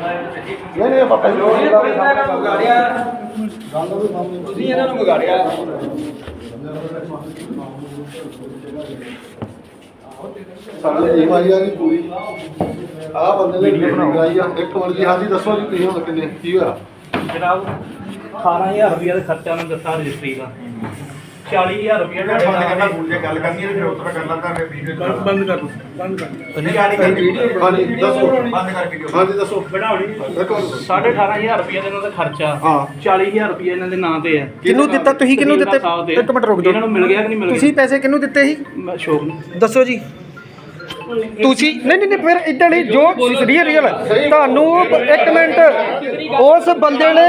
ਨਹੀਂ ਨਹੀਂ ਆਪਾਂ ਪਹਿਲਾਂ ਤੁਸੀਂ ਇਹਨਾਂ ਨੂੰ ਵਿਗਾੜਿਆ। ਸਾਡੇ ਇਹ ਵਾਰੀ ਆ ਗਈ ਪੂਰੀ। ਆਹ ਬੰਦੇ ਨੇ ਵੀਡੀਓ ਬਣਾਈ ਆ। ਇੱਕ ਮਿੰਟ ਜੀ ਹਾਂਜੀ ਦੱਸੋ ਜੀ ਤੁਸੀਂ ਹੁਣ ਕਿੰਨੇ ਕੀ ਹੋਇਆ? ਜਨਾਬ 18000 ਰੁਪਏ ਦਾ ਖਰਚਾ ਮੈਂ ਦੱਸਾਂ ਰਜਿਸਟਰੀ ਦਾ। 40000 ਰੁਪਏ ਦਾ ਬੰਦ ਕਰਨਾ ਭੁੱਲ ਜੇ ਗੱਲ ਕਰਨੀ ਹੈ ਫਿਰ ਉੱਤਰ ਕਰ ਲੈਂਦਾ ਫਿਰ ਵੀਡੀਓ ਬੰਦ ਕਰ ਬੰਦ ਕਰ ਹਾਂਜੀ ਦੱਸੋ। ਬੰਦ ਕਰ ਵੀਡੀਓ ਹਾਂਜੀ ਦੱਸੋ। ਬਣਾਉਣੀ ਇੱਕ ਮਿੰਟ 18500 ਰੁਪਏ ਦਾ ਇਹਨਾਂ ਦਾ ਖਰਚਾ। ਹਾਂ। 40000 ਰੁਪਏ ਇਹਨਾਂ ਦੇ ਨਾਂ ਤੇ ਹੈ। ਕਿਹਨੂੰ ਦਿੱਤਾ? ਤੁਸੀਂ ਕਿਹਨੂੰ ਦਿੱਤੇ? ਸਾਹਿਬ ਦੇ। ਇੱਕ ਮਿੰਟ ਰੁਕ ਇਹਨਾਂ ਨੂੰ ਜਾਓ ਮਿਲ ਗਿਆ ਕਿ ਨਹੀਂ ਮਿਲ ਤੁਸੀਂ ਪੈਸੇ ਕਿਹਨੂੰ ਦਿੱਤੇ ਸੀ? ਸ਼ੋਕ ਨੂੰ ਦੱਸੋ ਜੀ। ਤੁਸੀਂ ਨਹੀਂ ਨਹੀਂ ਨਹੀਂ, ਫਿਰ ਇਦਾਂ ਨਹੀਂ ਜੋ ਰੀਅਲ ਰੀਅਲ ਤੁਹਾਨੂੰ ਇੱਕ ਮਿੰਟ ਉਸ ਬੰਦੇ ਨੇ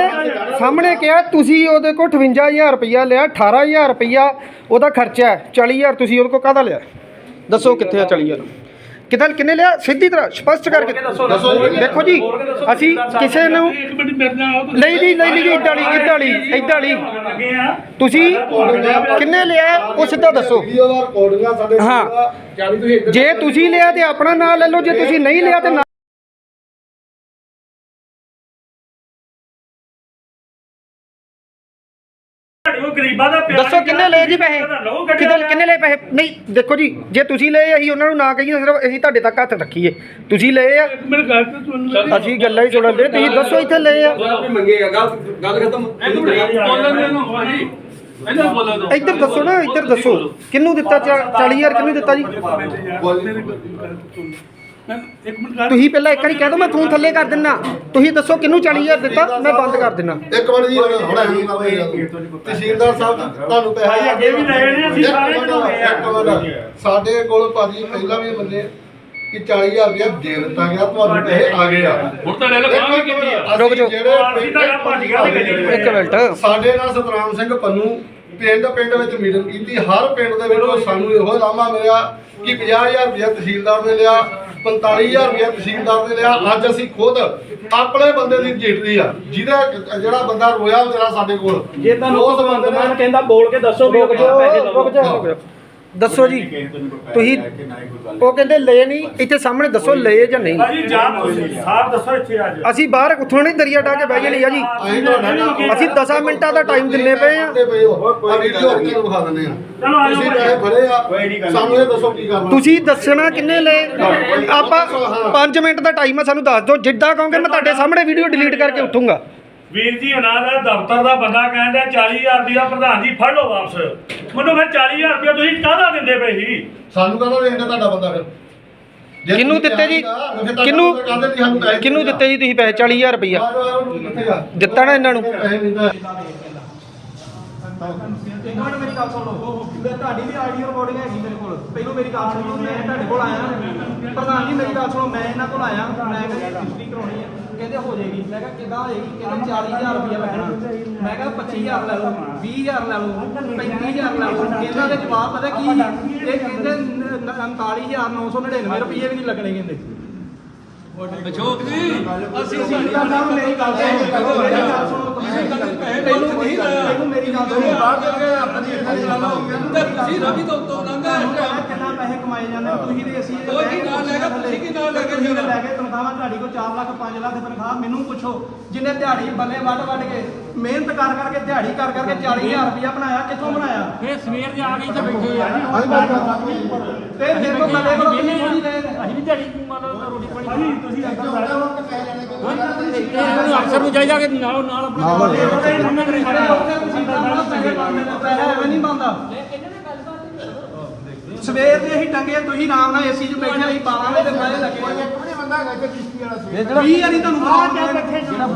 ਸਾਹਮਣੇ ਕਿਹਾ ਤੁਸੀਂ ਉਹਦੇ ਕੋਲ 58000 ਰੁਪਇਆ ਲਿਆ 18000 ਰੁਪਇਆ ਉਹਦਾ ਖਰਚਾ ਹੈ 40000 ਤੁਸੀਂ ਉਹਦੇ ਕੋਲ ਕਾਹਦਾ ਲਿਆ? ਦੱਸੋ ਕਿੱਥੇ ਆ 40000 ਕਿਦਾਂ ਕਿੰਨੇ ਲਿਆ? ਸਿੱਧੀ ਤਰ੍ਹਾਂ ਸਪਸ਼ਟ ਕਰਕੇ। ਦੱਸੋ ਦੱਸੋ ਜੀ। ਦੇਖੋ ਜੀ ਅਸੀਂ ਕਿਸੇ ਨੂੰ ਨਹੀਂ ਜੀ ਨਹੀਂ ਨਹੀਂ ਜੀ ਇਦਾਂ ਨਹੀਂ ਇਦਾਂ ਨਹੀਂ ਇਦਾਂ ਨਹੀਂ। ਤੁਸੀਂ ਕਿੰਨੇ ਲਿਆ? ਉਹ ਸਿੱਧਾ ਦੱਸੋ। ਹਾਂ। ਜੇ ਤੁਸੀਂ ਲਿਆ ਤੇ ਆਪਣਾ ਨਾਮ ਲੈ ਲਓ ਜੇ ਤੁਸੀਂ ਨਹੀਂ ਲਿਆ ਤੇ ਗਰੀਬਾਂ ਦਾ ਪਿਆਰ ਦੱਸੋ ਕਿੰਨੇ ਲਏ ਜੀ ਪੈਸੇ? ਲਓ ਕਿੰਨੇ ਕਿੰਨੇ ਲਏ ਪੈਸੇ? ਨਹੀਂ ਦੇਖੋ ਜੀ ਜੇ ਤੁਸੀਂ ਲਏ ਅਸੀਂ ਉਹਨਾਂ ਨੂੰ ਨਾ ਕਹੀਏ ਸਿਰਫ ਅਸੀਂ ਤੁਹਾਡੇ ਤੱਕ ਹੱਥ ਰੱਖੀਏ। ਤੁਸੀਂ ਲਏ ਆ? ਮੇਰੇ ਗੱਲ ਤੇ ਤੁਹਾਨੂੰ ਅਸੀਂ ਗੱਲਾਂ ਹੀ ਸੁਣਨ ਦੇ ਤੁਸੀਂ ਦੱਸੋ ਇੱਥੇ ਲਏ ਆ। ਮੰਗੇਗਾ ਗੱਲ ਗੱਲ ਖਤਮ। ਬੋਲਣ ਦੇ ਨੂੰ ਭਾਜੀ। ਇਹਨਾਂ ਬੋਲਣ ਦੋ ਇੱਧਰ ਦੱਸੋ ਨਾ ਇੱਧਰ ਦੱਸੋ। ਕਿਹਨੂੰ ਦਿੱਤਾ 40000 ਕਿਹਨੂੰ ਦਿੱਤਾ ਜੀ? ਇੱਕ ਮਿੰਟ ਗੱਲ ਤੁਸੀਂ ਪਹਿਲਾਂ ਇੱਕ ਵਾਰੀ ਕਹਿ ਦਿਓ ਮੈਂ ਫੋਨ ਥੱਲੇ ਕਰ ਦਿੰਨਾ। ਤੁਸੀਂ ਦੱਸੋ ਕਿਹਨੂੰ 40000 ਦਿੱਤਾ ਮੈਂ ਬੰਦ ਕਰ ਦਿੰਨਾ। ਇੱਕ ਮਿੰਟ ਜੀ ਹੁਣ ਅਸੀਂ ਤਹਿਸੀਲਦਾਰ ਸਾਹਿਬ ਤੁਹਾਨੂੰ ਪੈਸੇ ਭਾਈ ਅੱਗੇ ਵੀ ਲਏ ਨੇ, ਅਸੀਂ ਸਾਰੇ ਆ। ਇੱਕ ਮਿੰਟ। ਸਾਡੇ ਕੋਲ ਭਾਜੀ ਪਹਿਲਾਂ ਵੀ ਬੰਦੇ ਕਿ 40000 ਰੁਪਇਆ ਦੇ ਦਿੱਤਾ ਗਿਆ ਤੁਹਾਨੂੰ ਪੈਸੇ ਆ ਗਏ ਆ ਹੁਣ ਤਾਂ ਲੈ ਲਓ ਕੀਤੀ ਆ? ਅਸੀਂ ਰੁਕ ਜਾਓ। ਜਿਹੜੇ ਅਸੀਂ ਤਾਂ ਭੱਜ ਗਿਆ ਤੇ ਗੱਡੀ ਇੱਕ ਮਿੰਟ। ਸਾਡੇ ਨਾਲ ਸਤਰਾਮ ਸਿੰਘ ਪੰਨੂ ਪਿੰਡ ਪਿੰਡ ਵਿੱਚ ਮੀਟਿੰਗ ਕੀਤੀ। ਹਰ ਪਿੰਡ ਦੇ ਵਿੱਚ ਸਾਨੂੰ ਇਹੋ ਲਾਮਾ ਮਿਲਿਆ ਕਿ 50000 ਰੁਪਇਆ ਤਹਿਸੀਲਦਾਰ ਨੇ ਲਿਆ। 45000 ਰੁਪਇਆ ਤਹਿਸੀਲਦਾਰ ਨੇ ਲਿਆ। ਅੱਜ ਅਸੀਂ ਖੁਦ ਆਪਣੇ ਬੰਦੇ ਦੀ ਜੀਟਦੀ ਆ। ਜਿਹਦਾ ਜਿਹੜਾ ਬੰਦਾ ਰੋਇਆ ਵਿਚਾਰਾ ਸਾਡੇ ਕੋਲ। ਜੇ ਤੁਹਾਨੂੰ ਉਸ ਬੰਦੇ ਨੇ ਕਹਿੰਦਾ ਬੋਲ ਕੇ ਦੱਸੋ ਰੁਕ ਜਾਓ ਰੁਕ ਜਾਓ। ਦੱਸੋ ਜੀ। ਤੁਸੀਂ ਉਹ ਕਹਿੰਦੇ ਲਏ ਨਹੀਂ ਇੱਥੇ ਸਾਹਮਣੇ ਦੱਸੋ ਲਏ ਜਾਂ ਨਹੀਂ। ਭਾਜੀ ਜਾ ਤੁਸੀਂ ਸਾਫ਼ ਦੱਸੋ ਇੱਥੇ ਅੱਜ ਅਸੀਂ ਬਾਹਰ ਉੱਥੋਂ ਨਹੀਂ ਦਰਿਆ ਡਾ ਕੇ ਬਹਿ ਜਾਣੀ ਆ ਜੀ। ਅਸੀਂ ਤੁਹਾਡੇ ਨਾਲ ਅਸੀਂ 10 ਮਿੰਟਾਂ ਦਾ ਟਾਈਮ ਦਿੰਨੇ ਪਏ ਆ ਤੁਸੀਂ ਦੱਸਣਾ ਕਿੰਨੇ ਲਏ? ਆਪਾਂ 5 ਮਿੰਟ ਦਾ ਟਾਈਮ ਆ ਸਾਨੂੰ ਦੱਸ ਦਿਓ। ਜਿੱਦਾਂ ਕਹੋਗੇ ਮੈਂ ਤੁਹਾਡੇ ਸਾਹਮਣੇ ਵੀਡੀਓ ਡਿਲੀਟ ਕਰਕੇ ਉੱਠੂੰਗਾ। ਵੀਰ ਜੀ ਉਹਨਾਂ ਦਾ ਦਫ਼ਤਰ ਦਾ ਬੰਦਾ ਕਹਿੰਦਾ 40000 ਰੁਪਇਆ ਪ੍ਰਧਾਨ ਜੀ ਫੜ ਲਓ ਵਾਪਸ। ਮੈਨੂੰ ਫਿਰ 40000 ਰੁਪਇਆ ਤੁਸੀਂ ਕਾਹਦਾ ਦਿੰਦੇ ਪਏ ਸੀ? ਸਾਨੂੰ ਕਹਿੰਦਾ ਵੇਖਦਾ ਤੁਹਾਡਾ ਬੰਦਾ ਫਿਰ? ਜੇ ਕਿਹਨੂੰ ਤੁਸੀਂ ਦਿੱਤੇ ਜੀ? ਆਏਗਾ, ਫਿਰ ਤੁਹਾਡਾ ਕਿਹਨੂੰ- ਬੰਦਾ ਕਹਿੰਦੇ ਵੀ ਸਾਨੂੰ ਪੈਸੇ ਕਿਹਨੂੰ ਦਿੱਤੇ ਜੀ ਤੁਸੀਂ ਪੈਸੇ? 40000 ਰੁਪਈਆ ਆ ਜਾਓ, ਆ ਜਾਓ, ਕਿੱਥੇ ਆ? ਦਿੱਤਾ ਨਾ ਇਹਨਾਂ ਨੂੰ। ਪੈਸੇ ਨਹੀਂ ਤਾਂ ਇੱਕ ਮਿੰਟ ਮੇਰੀ ਗੱਲ ਸੁਣ। ਲਓ ਮੈਂ ਤੁਹਾਡੀ ਵੀ ਆਡੀਓ ਰਿਕਾਰਡਿੰਗ ਹੈਗੀ ਮੇਰੇ ਕੋਲ। ਪਹਿਲਾਂ ਮੇਰੀ ਗੱਲ ਸੁਣੋ। ਮੈਂ ਤੁਹਾਡੇ ਕੋਲ ਆਇਆ। ਪ੍ਰਧਾਨ ਜੀ ਮੇਰੀ ਗੱਲ ਸੁਣੋ। ਮੈਂ ਇਹਨਾਂ ਕੋਲ ਆਇਆ। ਮੈਂ ਕਿਹਾ ਰਜਿਸਟਰੀ ਕਰਾਉਣੀ ਹੈ ਕਹਿੰਦੇ ਹੋ ਜਾਏਗੀ। ਮੈਂ ਕਿਹਾ ਕਿੱਦਾਂ ਹੋਏਗੀ ਕਹਿੰਦੇ 40000 ਰੁਪਏ ਲੱਗਣਾ ਮੈਂ ਕਿਹਾ 25000 ਲੈ ਲਓ 20000 ਲੈ ਲਓ 35000 ਲੈ ਲਓ। ਇਹਨਾਂ ਦੇ ਜਵਾਬ ਪਤਾ ਕੀ? ਇਹ ਕਹਿੰਦੇ 39999 ਰੁਪਏ ਵੀ ਨਹੀਂ ਲੱਗਣੇ ਕਹਿੰਦੇ। ਅਜੋਤ ਜੀ ਅਸੀਂ ਸੀਨੀਅਰ ਸਾਹਿਬ ਮੇਰੀ ਗੱਲ ਸੁਣੋ ਮੇਰੀ ਗੱਲ ਸੁਣੋ ਪਹਿਲੋਂ ਨਹੀਂ ਪਹਿਲੋਂ ਮੇਰੀ ਗੱਲ ਸੁਣੋ। ਬਾਹਰ ਜਾ ਕੇ ਆਪਣੀ ਇੱਜ਼ਤ ਲਾ ਲਓ ਤੇ ਤੁਸੀਂ ਰਵੀ ਤੋਂ ਤੋਂ ਲੰਘਾ ਕਿੰਨਾ ਪੈਸੇ ਕਮਾਏ ਜਾਂਦੇ ਨੇ ਤੁਸੀਂ ਤੇ ਅਸੀਂ ਕੋਈ ਕੀ ਨਾਲ ਲੈ ਕੇ ਤੁਸੀਂ ਕੀ ਨਾਲ ਲੈ ਕੇ ਲੈ ਕੇ ਤਨਖਾਹਾਂ ਤੁਹਾਡੀ ਕੋਲ 4 ਲੱਖ 5 ਲੱਖ ਤਨਖਾਹ ਮੈਨੂੰ ਪੁੱਛੋ ਜਿੰਨੇ ਦਿਹਾੜੀ ਬੱਲੇ ਵੱਢ ਵੱਢ ਕੇ ਮਿਹਨਤ ਕਰ ਕਰਕੇ ਦਿਹਾੜੀ ਕਰ ਕਰਕੇ 40000 ਰੁਪਇਆ ਬਣਾਇਆ ਕਿੱਥੋਂ ਬਣਾਇਆ? ਇਹ ਸਵੇਰ ਦੇ ਆ ਕੇ ਇੱਥੇ ਬੈਠੇ ਆ। ਤੇ ਫਿਰ ਕੋ ਬੱਲੇ ਕੋਲ ਕਿੰਨੀ ਥੋੜੀ ਦੇ ਅਸੀਂ ਵੀ ਦਿਹਾੜੀ ਮੰਨ ਲਓ ਰੋਟੀ ਪਾਣੀ ਤੁਸੀਂ ਅੱਗੇ ਵਧੋ ਇਹਨੂੰ ਅਫਸਰ ਨੂੰ ਚਾਹੀਦਾ ਕਿ ਨਾਲ ਨਾਲ ਆਪਣਾ ਬੰਦਾ ਸਵੇਰ ਦੇ ਅਸੀਂ ਟੰਗੇ ਤੁਸੀਂ ਆਰਾਮ ਨਾਲ ਏਸੀ 'ਚ ਬੈਠੇ ਅਸੀਂ 12 ਵਜੇ ਦੇ ਫਾਇਦੇ ਲੱਗੇ ਇੱਕ ਵੀ ਬੰਦਾ ਹੈਗਾ ਕਿ ਕਿਸ਼ਤੀ ਵਾਲਾ ਸਵੇਰ 20 ਵਾਰੀ ਤੁਹਾਨੂੰ ਬਾਹਰ ਜਾ ਬੈਠੇ ਜਿਹੜਾ